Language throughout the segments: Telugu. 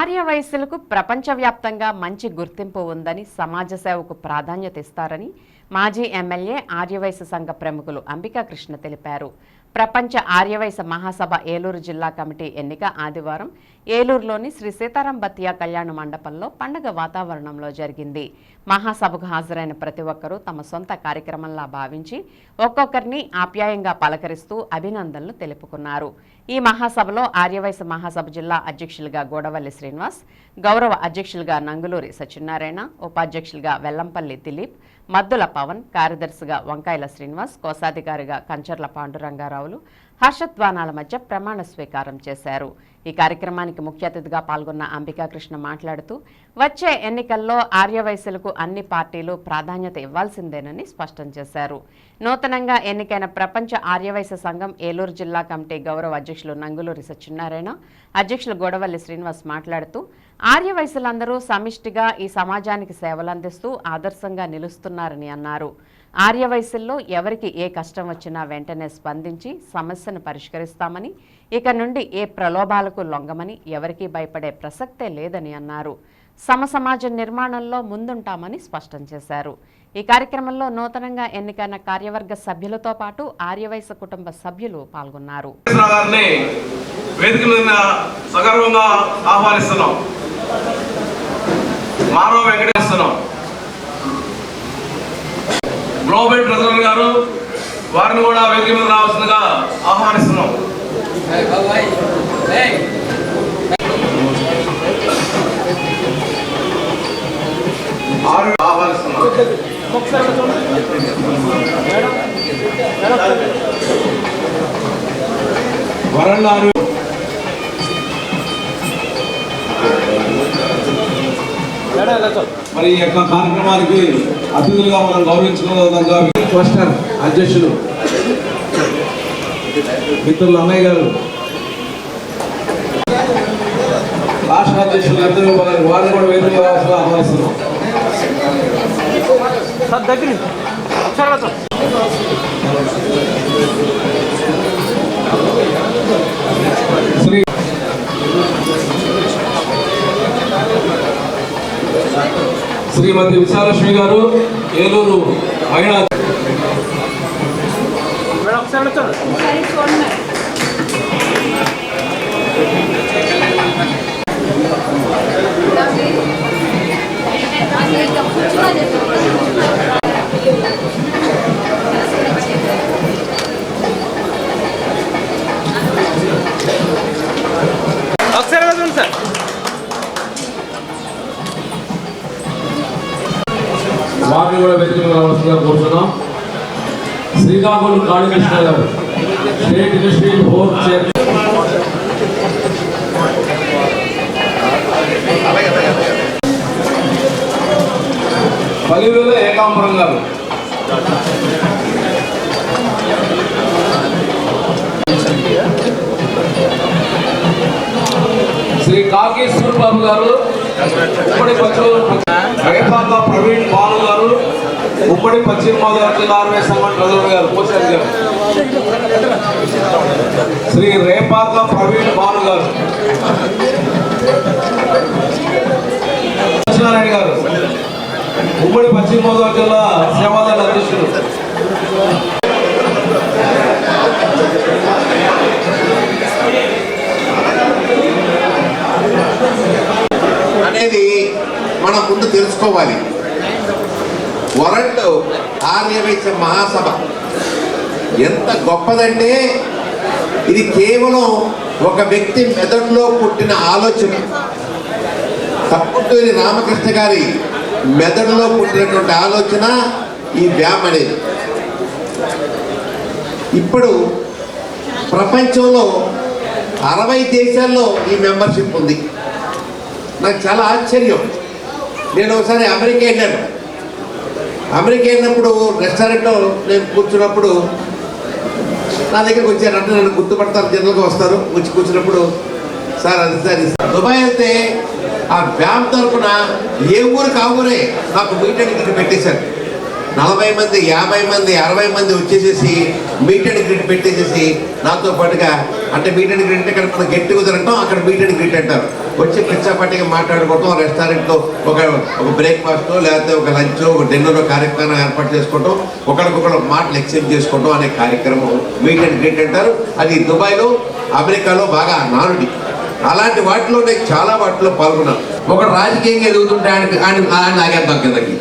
ఆర్యవయస్సులకు ప్రపంచవ్యాప్తంగా మంచి గుర్తింపు ఉందని సమాజ సేవకు ప్రాధాన్యత ఇస్తారని మాజీ ఎమ్మెల్యే ఆర్యవైశ్య సంఘ ప్రముఖులు అంబికా కృష్ణ తెలిపారు. ప్రపంచ ఆర్యవైశ్య మహాసభ ఏలూరు జిల్లా కమిటీ ఎన్నిక ఆదివారం ఏలూరులోని శ్రీ సీతారాం బతియా కళ్యాణ మండపంలో పండగ వాతావరణంలో జరిగింది. మహాసభకు హాజరైన ప్రతి ఒక్కరూ తమ సొంత కార్యక్రమంలా భావించి ఒక్కొక్కరిని ఆప్యాయంగా పలకరిస్తూ అభినందనలు తెలుపుకున్నారు. ఈ మహాసభలో ఆర్యవైశ్య మహాసభ జిల్లా అధ్యక్షులుగా గోడవల్లి శ్రీనివాస్ గౌరవ అధ్యక్షులుగా నంగులూరి సత్యనారాయణ ఉపాధ్యక్షులుగా వెల్లంపల్లి దిలీప్ మద్దుల పవన్ కార్యదర్శిగా వంకాయల శ్రీనివాస్ కోశాధికారిగా కంచర్ల పాండురంగారావులు హర్షధ్వానాల మధ్య ప్రమాణ స్వీకారం చేశారు. ఈ కార్యక్రమానికి ముఖ్య అతిథిగా పాల్గొన్న అంబికాకృష్ణ మాట్లాడుతూ వచ్చే ఎన్నికల్లో ఆర్యవయసులకు అన్ని పార్టీలు ప్రాధాన్యత ఇవ్వాల్సిందేనని స్పష్టం చేశారు. నూతనంగా ఎన్నికైన ప్రపంచ ఆర్యవైశ్య సంఘం ఏలూరు జిల్లా కమిటీ గౌరవ అధ్యక్షులు నంగులూరి సత్యనారాయణ అధ్యక్షులు గొడవల్లి శ్రీనివాస్ మాట్లాడుతూ ఆర్యవైశ్యులందరూ సమిష్టిగా ఈ సమాజానికి సేవలందిస్తూ ఆదర్శంగా నిలుస్తున్నారని అన్నారు. ఆర్యవైశ్యుల్లో ఎవరికి ఏ కష్టం వచ్చినా వెంటనే స్పందించి సమస్యను పరిష్కరిస్తామని ఇక నుండి ఏ ప్రలోభాలకు లొంగమని ఎవరికీ భయపడే ప్రసక్తే లేదని అన్నారు. సమసమాజ నిర్మాణంలో ముందుంటామని స్పష్టం చేశారు. ఈ కార్యక్రమంలో నూతనంగా ఎన్నికైన కార్యవర్గ సభ్యులతో పాటు ఆర్యవైశ్య కుటుంబ సభ్యులు పాల్గొన్నారు. వెంకటేశ్వర గారిని వెంకటేశ్వరం. గ్లోబల్ ట్రెజరర్ గారు వారిని కూడా వేదిక మీద రావాల్సిందిగా ఆహ్వానిస్తున్నాం. వరల్లారు మరి ఈ యొక్క కార్యక్రమానికి అతిథులుగా మనం గౌరవించుకోవడంగా క్లస్టర్ అధ్యక్షులు మిత్రులు అన్నయ్య గారు రాష్ట్ర అధ్యక్షులు అందరూ వారిని కూడా వేదిక రావాల్సిన ఆహ్వానిస్తున్నాం. శ్రీమతి విశాలక్ష్మి గారు ఏలూరు మహిళా ఒకసారి శ్రీకాకుళం కాళీకృష్ణ గారు. State institute home chair Palivela Ekambaram గారు. శ్రీ కాకి సూర్బాబు గారు ఉమ్మడి పశ్చిమ ప్రవీణ్ బాలు గారు. ఉమ్మడి పశ్చిమ గోదావరి జిల్లా ఆర్వే సంఘం ట్రెజరర్ గారు కోశారి గారు. శ్రీ రేపాక ప్రవీణ్ భాను గారు. సత్యనారాయణ గారు. ఉమ్మడి పశ్చిమ గోదావరి జిల్లా సేవాదళ అధ్యక్షుడు. అనేది మనం ముందు తెలుసుకోవాలి. ఆర్యవైశ్య మహాసభ. ఎంత గొప్పదంటే ఇది కేవలం ఒక వ్యక్తి మెదడులో పుట్టిన ఆలోచన. తప్పుటూరి రామకృష్ణ గారి మెదడులో పుట్టినటువంటి ఆలోచన ఈ వ్యామ్ అనేది ఇప్పుడు ప్రపంచంలో అరవై దేశాల్లో ఈ మెంబర్షిప్ ఉంది. నాకు చాలా ఆశ్చర్యం. నేను ఒకసారి అమెరికా వెళ్ళాను. అమెరికా వెళ్ళినప్పుడు రెస్టారెంట్లో నేను కూర్చున్నప్పుడు నా దగ్గరికి వచ్చారంటే నన్ను గుర్తుపడతారు. జనరల్గా వస్తారు. వచ్చి కూర్చున్నప్పుడు సార్ అది సార్ దుబాయ్ వెళ్తే ఆ బ్యాంక్ తరఫున ఏ ఊరికి ఆ ఊరే నాకు మీటెడ్ గ్రిడ్ పెట్టేశారు. నలభై మంది యాభై మంది అరవై మంది వచ్చేసేసి మీటెడ్ గ్రిడ్ పెట్టేసేసి నాతో పాటుగా అంటే మీటెడ్ గ్రిడ్ అంటే ఇక్కడ మనం గెట్ కుదరంటాం అక్కడ మీటెడ్ గ్రిడ్ అంటారు. వచ్చి పిచ్చాపట్టిగా మాట్లాడుకోవటం రెస్టారెంట్లో ఒక ఒక బ్రేక్ఫాస్ట్ లేకపోతే ఒక లంచ్ ఒక డిన్నర్ కార్యక్రమం ఏర్పాటు చేసుకోవటం ఒకరికొకరు మాటలు ఎక్స్చేంజ్ చేసుకోవటం అనే కార్యక్రమం మీట్ అండ్ గ్రీట్ అంటారు. అది దుబాయ్లో అమెరికాలో బాగా నానుడి. అలాంటి వాటిలో నేను చాలా వాటిలో పాల్గొన్నాను. ఒక రాజకీయంగా ఎదుగుతుంటే ఆయన ఆయన ఆయన లాగేద్దాం కిందకి.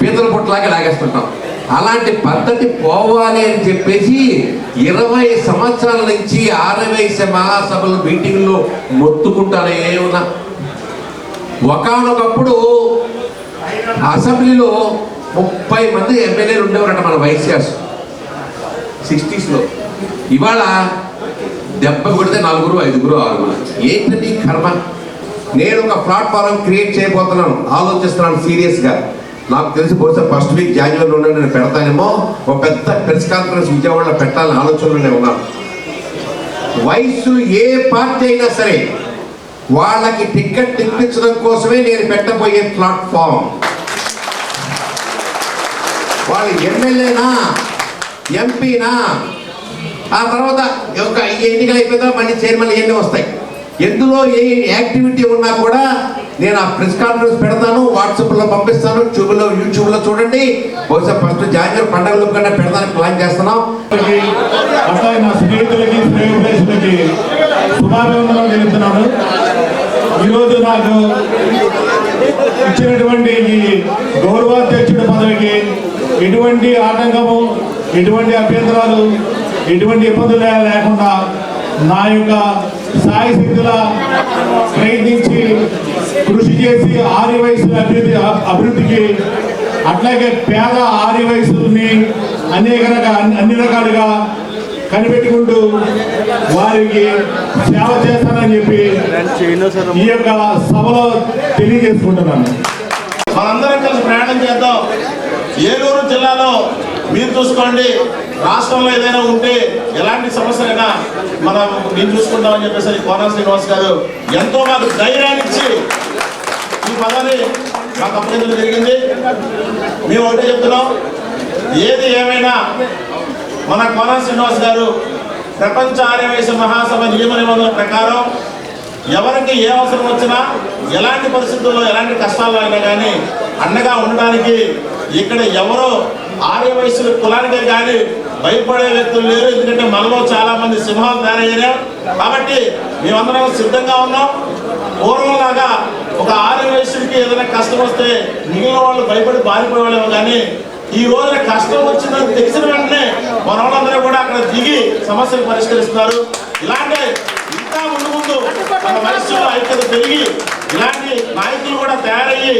పీతల పుట్టలాగే లాగేస్తుంటాం. అలాంటి పద్ధతి పోవాలి అని చెప్పేసి ఇరవై సంవత్సరాల నుంచి ఆరవేశ మహాసభలు మీటింగ్లో మొత్తుకుంటానే ఏమన్నా ఒకనొకప్పుడు అసెంబ్లీలో ముప్పై మంది ఎమ్మెల్యేలు ఉండేవారట మన వైశ్యాస్. సిక్స్టీస్లో. ఇవాళ దెబ్బ కొడితే నలుగురు ఐదుగురు ఆరుగురు. ఏంటది కర్మ? నేను ఒక ప్లాట్ఫారం క్రియేట్ చేయబోతున్నాను ఆలోచిస్తున్నాను సీరియస్గా. నాకు తెలిసి బహుశా ఫస్ట్ వీక్ జాన్యువరిలోనే నేను పెడతానేమో ఒక పెద్ద ప్రెస్ కాన్ఫరెన్స్ విజయవాడలో పెట్టాలని ఆలోచనలోనే ఉన్నా ఉన్నాను. వయసు ఏ పార్టీ అయినా సరే వాళ్ళకి టికెట్ ఇప్పించడం కోసమే నేను పెట్టబోయే ప్లాట్ఫామ్ వాళ్ళు ఎమ్మెల్యేనా ఎంపీనా ఆ తర్వాత ఒక ఎన్నికలు అయిపోయినా మళ్ళీ చైర్మన్ ఇవన్నీ వస్తాయి. ఎందులో ఏ యాక్టివిటీ ఉన్నా కూడా నేను ఆ ప్రెస్ కాన్ఫరెన్స్ పెడతాను వాట్సాప్లో పంపిస్తాను ట్యూబ్లో యూట్యూబ్లో చూడండి. బహుశా ఫస్ట్ జాయిన్ పండుగల కన్నా పెడతానికి ప్లాన్ చేస్తున్నాం. అట్లాగే నా స్నేహితులకి స్నేహితులకి శుభాభివందనం తెలుపుతున్నాను. ఈరోజు నాకు ఇచ్చినటువంటి ఈ గౌరవాధ్యక్షుడి పదవికి ఎటువంటి ఆటంకము ఎటువంటి అభ్యంతరాలు ఎటువంటి ఇబ్బందులు లేకుండా నా యొక్క సాయి శక్తుల ప్రయత్నించి కృషి చేసి ఆరి వయసుల అభివృద్ధి అభివృద్ధికి అట్లాగే పేద ఆరి వయసుని అనేక రకాల అన్ని రకాలుగా కనిపెట్టుకుంటూ వారికి సేవ చేస్తానని చెప్పి ఈ యొక్క సభలో తెలియజేసుకుంటున్నాను. మనందరం కలిసి ప్రయాణం చేద్దాం. ఏలూరు జిల్లాలో మీరు చూసుకోండి. రాష్ట్రంలో ఏదైనా ఉంటే ఎలాంటి సమస్యలైనా మనం నేను చూసుకుంటామని చెప్పేసి కోన శ్రీనివాస్ గారు ఎంతో మాకు ధైర్యాన్ని ఇచ్చి ఈ పదాన్ని మాకు అప్పగించడం జరిగింది. మేము ఒకటే చెప్తున్నాం. ఏది ఏమైనా మన కోన శ్రీనివాస్ గారు ప్రపంచ ఆర్యవేశ మహాసభ నియమ నిబంధనల ప్రకారం ఎవరికి ఏ అవసరం వచ్చినా ఎలాంటి పరిస్థితుల్లో ఎలాంటి కష్టాల్లో అయినా కానీ అండగా ఉండడానికి ఇక్కడ ఎవరో ఆర్య వయసుల కులానికే కానీ భయపడే వ్యక్తులు లేరు. ఎందుకంటే మనలో చాలా మంది సింహాలు తయారయ్యారు. కాబట్టి మేమందరం సిద్ధంగా ఉన్నాం. పూర్వంలాగా ఒక ఆర్య వయసుడికి ఏదైనా కష్టం వస్తే మిగిలిన వాళ్ళు భయపడి బారిపోయేవాళ్ళేమో కానీ ఈ రోజున కష్టం వచ్చిందని తెలిసిన వెంటనే మన వాళ్ళందరూ కూడా అక్కడ దిగి సమస్యలు పరిష్కరిస్తున్నారు. ఇలాంటి ఇంకా ముందు ముందు మన వయస్సులో ఐక్యత పెరిగి ఇలాంటి నాయకులు కూడా తయారయ్యి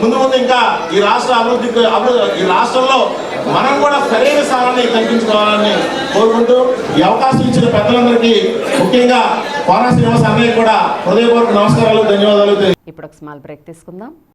ముందు ముందు ఇంకా ఈ రాష్ట్ర అభివృద్ధికి అభివృద్ధి ఈ రాష్ట్రంలో మనం కూడా సరైన స్థానాన్ని కల్పించుకోవాలని కోరుకుంటూ ఈ అవకాశం ఇచ్చిన పెద్దలందరికీ ముఖ్యంగా కోన శ్రీనివాస అన్నయ్య కూడా హృదయపూర్వక నమస్కారాలు ధన్యవాదాలు ఇప్పుడు ఒక స్మాల్ బ్రేక్ తీసుకుందాం.